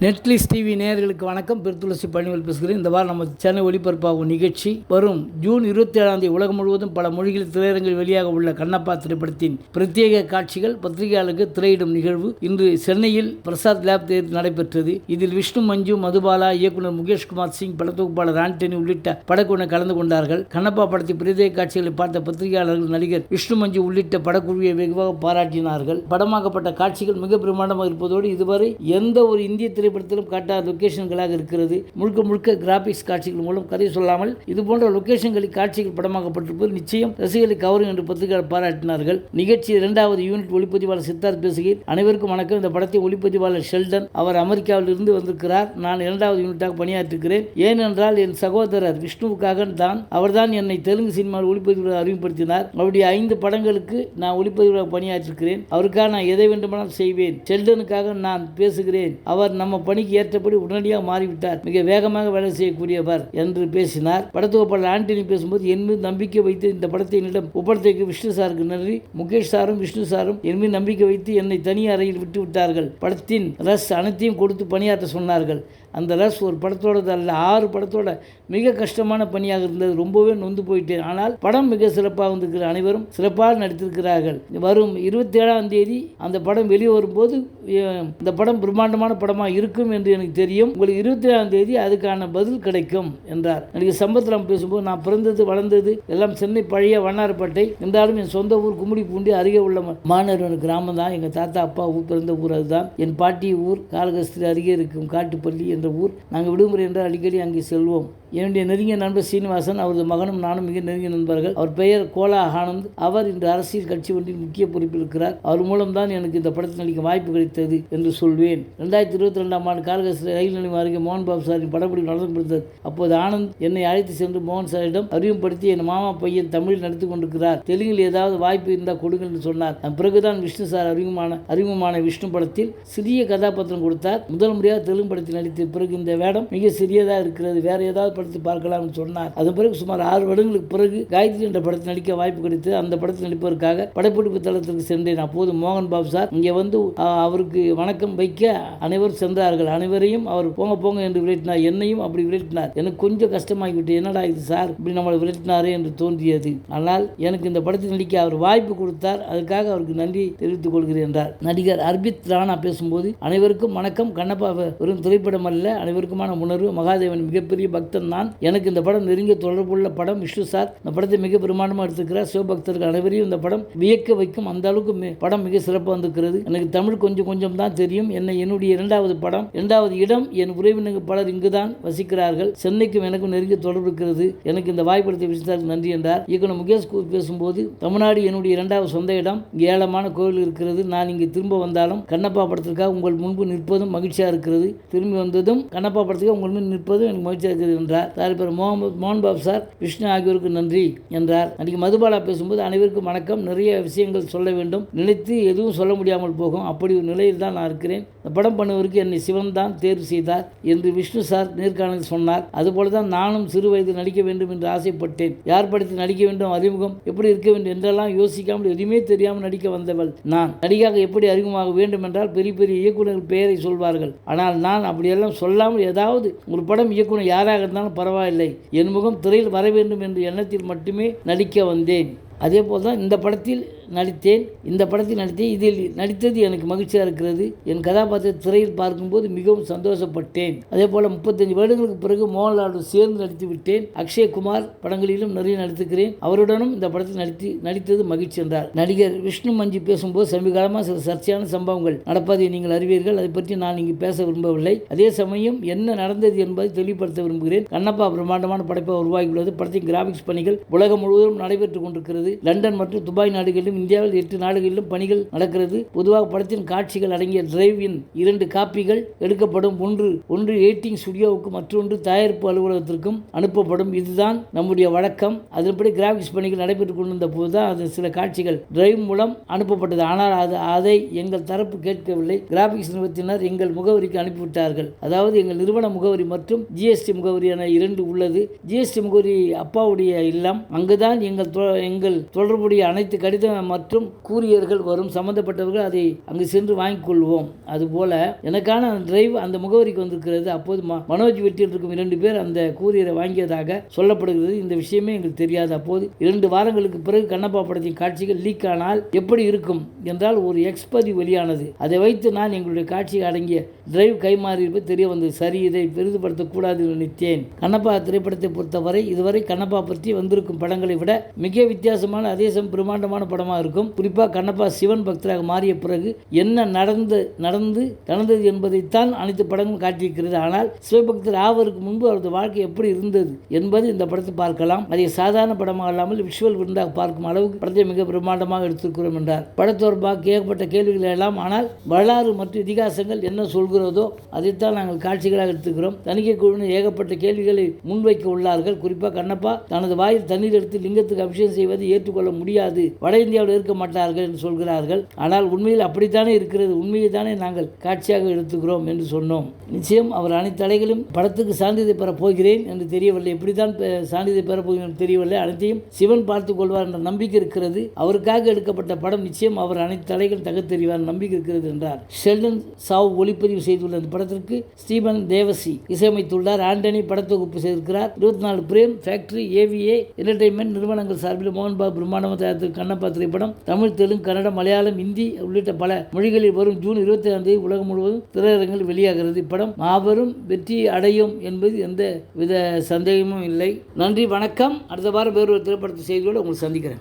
Netflix TV நேயர்களுக்கு வணக்கம். பெருத்துளசி பணிவல் பேசுகிறேன். இந்த வாரம் நம்ம சென்னை ஒளிபரப்பாகும் நிகழ்ச்சி வரும் ஜூன் இருபத்தி ஏழாம் தேதி உலகம் முழுவதும் பல மொழிகளில் திரையரங்கில் வெளியாக உள்ள கண்ணப்பா திரைப்படத்தின் பிரத்யேக காட்சிகள் பத்திரிகையாளருக்கு திரையிடும் நிகழ்வு இன்று சென்னையில் பிரசாத் லேப் தேர்தல் நடைபெற்றது. இதில் விஷ்ணு மஞ்சு மதுபாலா இயக்குனர் முகேஷ்குமார் சிங் படத்தொகுப்பாளர் ஆண்டனி உள்ளிட்ட படக்குழுவினர் கலந்து கொண்டார்கள். கண்ணப்பா படத்தின் பிரத்யேக காட்சிகளை பார்த்த பத்திரிகையாளர்கள் நடிகர் விஷ்ணு மஞ்சு உள்ளிட்ட படக்குழுவை வெகுவாக பாராட்டினார்கள். படமாக்கப்பட்ட காட்சிகள் மிக பிரமாண்டமாக இருப்பதோடு இதுவரை எந்த ஒரு இந்திய திரைப்படத்திலும் காட்டாத லொகேஷன்களாக இருக்கிறது. முழுக்க முழுக்க கிராபிக்ஸ் காட்சிகள் மூலம் கதை சொல்லாமல் இது போன்ற லொக்கேஷன்களில் காட்சிகள் படமாக்கப்பட்டிருப்பது நிச்சயம் ரசிகர்களை கவரும் என்று பத்திரிகையாளர் பாராட்டினார்கள். நிகழ்ச்சி இரண்டாவது யூனிட் ஒளிப்பதிவாளர் சித்தார்த் பேசுகையில் அனைவருக்கும் வணக்கம். இந்த படத்தை ஒளிப்பதிவாளர் ஷெல்டன் அவர் அமெரிக்காவில் இருந்து வந்திருக்கிறார். நான் இரண்டாவது யூனிட்டாக பணியாற்றுகிறேன் ஏனென்றால் என் சகோதரர் விஷ்ணுவுக்காக தான் அவர்தான் என்னை தெலுங்கு சினிமாவில் ஒளிப்பதிவு அறிமுகப்படுத்தினார். அவருடைய ஐந்து படங்களுக்கு நான் ஒளிப்பதிவாக பணியாற்றிருக்கிறேன் அவருக்காக நான் எதை வேண்டுமானாலும் செய்வேன். ஷெல்டனுக்காக நான் பேசுகிறேன். அவர் நம்ம பணிக்கு ஏற்றபடி உடனடியாக மாறிவிட்டார். மிக வேகமாக வேலை செய்யக்கூடியவர் என்று பேசினார். படத்தொகுப்பாளர் ஆண்டனி பேசும்போது என் மீது நம்பிக்கை வைத்து இந்த படத்தை என்னிடம் ஒப்படைத்த விஷ்ணு சாருக்கு நன்றி. முகேஷ் சாரும் விஷ்ணு சாரும் என் மீது நம்பிக்கை வைத்து என்னை தனி அறையில் விட்டு விட்டார்கள் படத்தின் ரஸ் அனைத்தையும் கொடுத்து பணியாற்ற சொன்னார்கள். அந்த ரஸ் ஒரு படத்தோடது அல்ல ஆறு படத்தோட மிக கஷ்டமான பணியாக இருந்தது. ரொம்பவே நொந்து போயிட்டேன். ஆனால் படம் மிக சிறப்பாக வந்திருக்கிற அனைவரும் சிறப்பாக நடித்திருக்கிறார்கள். வரும் இருபத்தி ஏழாம் தேதி அந்த படம் வெளியே வரும்போது இந்த படம் பிரம்மாண்டமான படமாக இருக்கும் என்று எனக்கு தெரியும். உங்களுக்கு இருபத்தி ஏழாம் தேதி அதுக்கான பதில் கிடைக்கும் என்றார். நடிகர் சம்பத்ராம் பேசும்போது நான் பிறந்தது வளர்ந்தது எல்லாம் சென்னை பழைய வண்ணாரப்பேட்டை. என்றாலும் என் சொந்த ஊர் கும்மிடி பூண்டி அருகே உள்ள மாநகர் கிராமம் தான் எங்கள் தாத்தா அப்பா ஊர் பிறந்த ஊர் அதுதான். என் பாட்டி ஊர் காலகஸ்திரி அருகே இருக்கும் காட்டுப்பள்ளி என்ற ஊர். நாங்கள் விடுமுறை என்றால் அடிக்கடி அங்கே செல்வோம். என்னுடைய நெருங்கிய நண்பர் சீனிவாசன் அவரது மகனும் நானும் மிக நெருங்கிய நண்பர்கள். அவர் பெயர் கோலா ஆனந்த். அவர் இன்று அரசியல் கட்சி ஒன்றின் முக்கிய பொறுப்பில் இருக்கிறார். அவர் மூலம்தான் எனக்கு இந்த படத்தில் நடிக்க வாய்ப்பு கிடைத்தது என்று சொல்வேன். ரெண்டாயிரத்தி இருபத்தி ரெண்டாம் ஆண்டு காலகஸ்திரி ரயில் நிலையம் அருகே மோகன் பாபு சாரின் படப்பிடிப்பு நடந்து கொடுத்தது அப்போது ஆனந்த் என்னை அழைத்து சென்று மோகன் சாரிடம் அறிமுகப்படுத்தி என் மாமா பையன் தமிழில் நடித்துக் கொண்டிருக்கிறார். தெலுங்கில் ஏதாவது வாய்ப்பு இருந்தால் கொடுங்கள் என்று சொன்னார். அதன் பிறகுதான் விஷ்ணு சார் அறிமுகமான அறிமுகமான விஷ்ணு படத்தில் சிறிய கதாபாத்திரம் கொடுத்தார். முதல் முறையாக தெலுங்கு படத்தில் நடித்து பிறகு இந்த வேடம் மிக சிறியதாக இருக்கிறது. வேற ஏதாவது படத்தை பார்க்கலாம்னு சொன்னார். அதன் பிறகு சுமார் ஆறு வருடங்களுக்கு பிறகு காயத்ரி என்ற படத்தில் நடிக்க வாய்ப்பு கிடைத்து அந்த படத்தில் நடிப்பதற்காக படப்பிடிப்பு தளத்திற்கு சென்றேன். அப்போது மோகன் பாபு சார் இங்கே வந்து அவருக்கு வணக்கம் வைக்க அனைவரும் சென்றார்கள். அனைவரையும் அவர் போங்க போங்க என்று விளையாட்டினார் என்னையும் அப்படி விளையாட்டினார் எனக்கு கொஞ்சம் கஷ்டமாகிவிட்டு என்னடா இது சார்? இப்படி நம்மளை விளையாட்டினாரே என்று தோன்றியது. ஆனால் எனக்கு இந்த படத்தில் நடிக்க அவர் வாய்ப்பு கொடுத்தார். அதுக்காக அவருக்கு நன்றி தெரிவித்துக் கொள்கிறேன் என்றார். நடிகர் அர்பித் ராணா பேசும்போது அனைவருக்கும் வணக்கம். கண்ணப்பா வெறும் திரைப்படம் அல்ல அனைவருக்குமான உணர்வு. மகாதேவன் மிகப்பெரிய பக்தன் தான். எனக்கு இந்த படம் நெருங்கிய தொடர்புள்ள படம் விஷ்ணு சார். இந்த படத்தை மிக பிரமாண்டமாக எடுத்துக்கிறார் சிவபக்தர்கள் அனைவரையும் இந்த படம் வியக்க வைக்கும். அந்த அளவுக்கு படம் மிக சிறப்பாக வந்திருக்கிறது. எனக்கு தமிழ் கொஞ்சம் கொஞ்சம் தான் தெரியும். என்னை என்னுடைய இரண்டாவது படம் இரண்டாவது இடம் என் உறவினர்கள் பலர் இங்குதான் வசிக்கிறார்கள். சென்னைக்கும் எனக்கும் நெருங்கிய தொடர்பு இருக்கிறது. எனக்கு இந்த வாய்ப்படுத்திய விஷயத்தாருக்கு நன்றி என்றார். இயக்குனர் முகேஷ் பேசும்போது தமிழ்நாடு என்னுடைய இரண்டாவது சொந்த இடம். இங்கே கோவில் இருக்கிறது. நான் இங்கே திரும்ப வந்தாலும் கண்ணப்பா படத்திற்காக உங்கள் முன்பு நிற்பதும் மகிழ்ச்சியாக இருக்கிறது. திரும்பி வந்தது வந்ததும் கண்ணப்பா படத்துக்கு உங்கள் முன் நிற்பதும் எனக்கு மகிழ்ச்சியாக இருக்கிறது என்றார். சார் பேர் மோகன் மோகன் பாபு சார் விஷ்ணு ஆகியோருக்கு நன்றி என்றார். அன்றைக்கு மதுபாலா பேசும்போது அனைவருக்கும் வணக்கம். நிறைய விஷயங்கள் சொல்ல வேண்டும். நினைத்து எதுவும் சொல்ல முடியாமல் போகும். அப்படி ஒரு நிலையில் தான் நான் இருக்கிறேன். இந்த படம் பண்ணுவதற்கு என்னை சிவன் தான் தேர்வு செய்தார் என்று விஷ்ணு சார் நேர்காணலில் சொன்னார். அதுபோல தான் நானும் சிறு வயதில் நடிக்க வேண்டும் என்று ஆசைப்பட்டேன். யார் படத்தில் நடிக்க வேண்டும் அறிமுகம் எப்படி இருக்க வேண்டும் என்றெல்லாம் யோசிக்காமல் எதுவுமே தெரியாமல் நடிக்க வந்தவள் நான். நடிகாக எப்படி அறிமுகமாக வேண்டும் என்றால் பெரிய பெரிய இயக்குநர்கள் பெயரை சொல்வார்கள். ஆனால் நான் அப்படியெல்லாம் சொல்லாமல் ஏதாவது ஒரு படம் இயக்குனர் யாராக இருந்தாலும் பரவாயில்லை. என் முகம் திரையில் வர வேண்டும் என்ற எண்ணத்தில் மட்டுமே நடிக்க வந்தேன். அதே போல் தான் இந்த படத்தில் நடித்தேன். இந்த படத்தில் நடித்தேன். இதில் நடித்தது எனக்கு மகிழ்ச்சியாக இருக்கிறது. என் கதாபாத்திரத்தை திரையில் பார்க்கும்போது மிகவும் சந்தோஷப்பட்டேன். அதே போல் முப்பத்தஞ்சு வருடங்களுக்கு பிறகு மோகன்லாலுடன் சேர்ந்து நடித்து விட்டேன். அக்ஷயகுமார் படங்களிலும் நிறைய நடித்துக்கிறேன் அவருடனும் இந்த படத்தில் நடித்து நடித்தது மகிழ்ச்சி என்றார். நடிகர் விஷ்ணு மஞ்சி பேசும்போது சமீபகாலமாக சில சர்ச்சையான சம்பவங்கள் நடப்பதை நீங்கள் அறிவீர்கள். அதை பற்றி நான் இங்கு பேச விரும்பவில்லை. அதே சமயம் என்ன நடந்தது என்பதை தெளிவுபடுத்த விரும்புகிறேன். கண்ணப்பா பிரம்மாண்டமான படைப்பாக உருவாகியுள்ளது படத்தின் கிராபிக்ஸ் பணிகள் உலகம் முழுவதும் நடைபெற்றுக் கொண்டிருக்கிறது. லண்டன் மற்றும் துபாய் நாடுகளிலும் இந்தியாவில் எட்டு நாடுகளிலும் பணிகள் நடக்கிறது. பொதுவாக படத்தின் காட்சிகள் அடங்கிய டிரைவ் இன் இரண்டு காப்பிகள் எடுக்கப்படும். ஒன்று ஒன்று எடிட்டிங் ஸ்டுடியோவுக்கு மற்றொன்று தயாரிப்பு அலுவலகத்திற்கும் அனுப்பப்படும். இதுதான் நம்முடைய வழக்கம். அதன்படி கிராபிக்ஸ் பணிகள் நடைபெற்றுக் கொண்டிருந்த போதுதான் அது சில காட்சிகள் டிரைவ் மூலம் அனுப்பப்பட்டது. ஆனால் அது அதை எங்கள் தரப்பு கேட்கவில்லை. கிராபிக்ஸ் நிறுவனத்தினர் எங்கள் முகவரிக்கு அனுப்பிவிட்டார்கள். அதாவது எங்கள் நிறுவன முகவரி மற்றும் ஜிஎஸ்டி முகவரி என இரண்டு உள்ளது. ஜிஎஸ்டி முகவரி அப்பாவுடைய இல்லம். அங்குதான் எங்கள் தொ- எங்கள் தொடர்புடைய அனைத்து கடிதம் மற்றும் கூரியர்கள் வரும் சம்பந்தப்பட்டவர்கள் அதை அங்கு சென்று வாங்கிக் கொள்வோம் அதுபோல எனக்கான டிரைவ் அந்த முகவரிக்கு வந்திருக்கிறது. அப்போது மனோஜ் வீட்டில் இருக்கும் இரண்டு பேர் அந்த கூரியரை வாங்கியதாக சொல்லப்படுகிறது. இந்த விஷயமே எங்களுக்கு தெரியாது. அப்போது இரண்டு வாரங்களுக்கு பிறகு கண்ணப்பா படத்தின் காட்சிகள் லீக் ஆனால் எப்படி இருக்கும் என்றால் ஒரு எக்ஸ்பதி வெளியானது. அதை வைத்து நான் எங்களுடைய காட்சி அடங்கிய டிரைவ் கைமாறியிருப்பது தெரிய வந்தது. சரி இதை பெரிதுபடுத்தக்கூடாது நினைத்தேன். கண்ணப்பா திரைப்படத்தை பொறுத்தவரை இதுவரை கண்ணப்பா பற்றி வந்திருக்கும் படங்களை விட மிக வித்தியாசமான அதே சமயம் பிரம்மாண்டமான படமாக இருக்கும். குறிப்பாக கண்ணப்பா சிவன் பக்தராக மாறிய பிறகு என்ன நடந்து நடந்து நடந்தது என்பதைத்தான் அனைத்து படங்களும் காட்டியிருக்கிறது. ஆனால் சிவபக்தர் ஆவதற்கு முன்பு அவரது வாழ்க்கை எப்படி இருந்தது என்பது இந்த படத்தை பார்க்கலாம். அதை சாதாரண படமாக இல்லாமல் விஷுவல் விருந்தாக பார்க்கும் அளவுக்கு படத்தை மிக பிரம்மாண்டமாக எடுத்திருக்கிறோம் என்றார். பட தொடர்பாக கேட்கப்பட்ட கேள்விகள் எல்லாம் ஆனால் வரலாறு மற்றும் இதிகாசங்கள் என்ன சொல்கிறதோ அதைத்தான் நாங்கள் காட்சிகளாக எடுத்துக்கிறோம் தணிக்கை குழுவினர் ஏகப்பட்ட கேள்விகளை முன்வைக்க உள்ளார்கள். குறிப்பாக கண்ணப்பா தனது வாயில் தண்ணீர் எடுத்து லிங்கத்துக்கு அபிஷேகம் செய்வதை ஏற்றுக்கொள்ள முடியாது. வட இந்தியாவில் இருக்க மாட்டார்கள் என்று சொல்கிறார்கள். ஆனால் உண்மையில் அப்படித்தானே இருக்கிறது? உண்மையை தானே நாங்கள் காட்சியாக எடுத்துக்கிறோம் என்று சொன்னோம். நிச்சயம் அவர் அனைத்து தடைகளும் படத்துக்கு சான்றிதழ் பெறப் போகிறேன் என்று தெரியவில்லை. எப்படித்தான் சான்றிதழ் பெறப் போகிறேன் என்று தெரியவில்லை. அனைத்தையும் சிவன் பார்த்துக் கொள்வார் என்ற நம்பிக்கை இருக்கிறது. அவருக்காக எடுக்கப்பட்ட படம் நிச்சயம் அவர் அனைத்து தடைகள் தகத்தெறிவார் நம்பிக்கை இருக்கிறது என்றார். ஷெல்டன் சாவ் ஒளிப்பதிவு செய்துள்ள இந்த படத்திற்கு ஸ்டீபன் தேவசி இசையமைத்துள்ளார். ஆண்டனி படத்தொகுப்பு செய்திருக்கிறார். இருபத்தி நாலு பிரேம் ஃபேக்டரி ஏவிஏ என்டர்டைன்மெண்ட் நிறுவனங்கள் சார்பில் மோகன்பாபு பிரம்மாண்டமாக தயாரித்து கண்ணப்பாத்திரை திரைப்படம் தமிழ் தெலுங்கு கன்னடம் மலையாளம் இந்தி உள்ளிட்ட பல மொழிகளில் வரும் ஜூன் இருபத்தி ஐந்து உலகம் முழுவதும் திரையரங்கில் வெளியாகிறது. இப்படம் மாபெரும் வெற்றி அடையும் என்பது எந்த வித சந்தேகமும் இல்லை. நன்றி வணக்கம். அடுத்த வாரம் வேறு ஒரு திரைப்படத்தை செய்தியோடு உங்களை சந்திக்கிறேன்.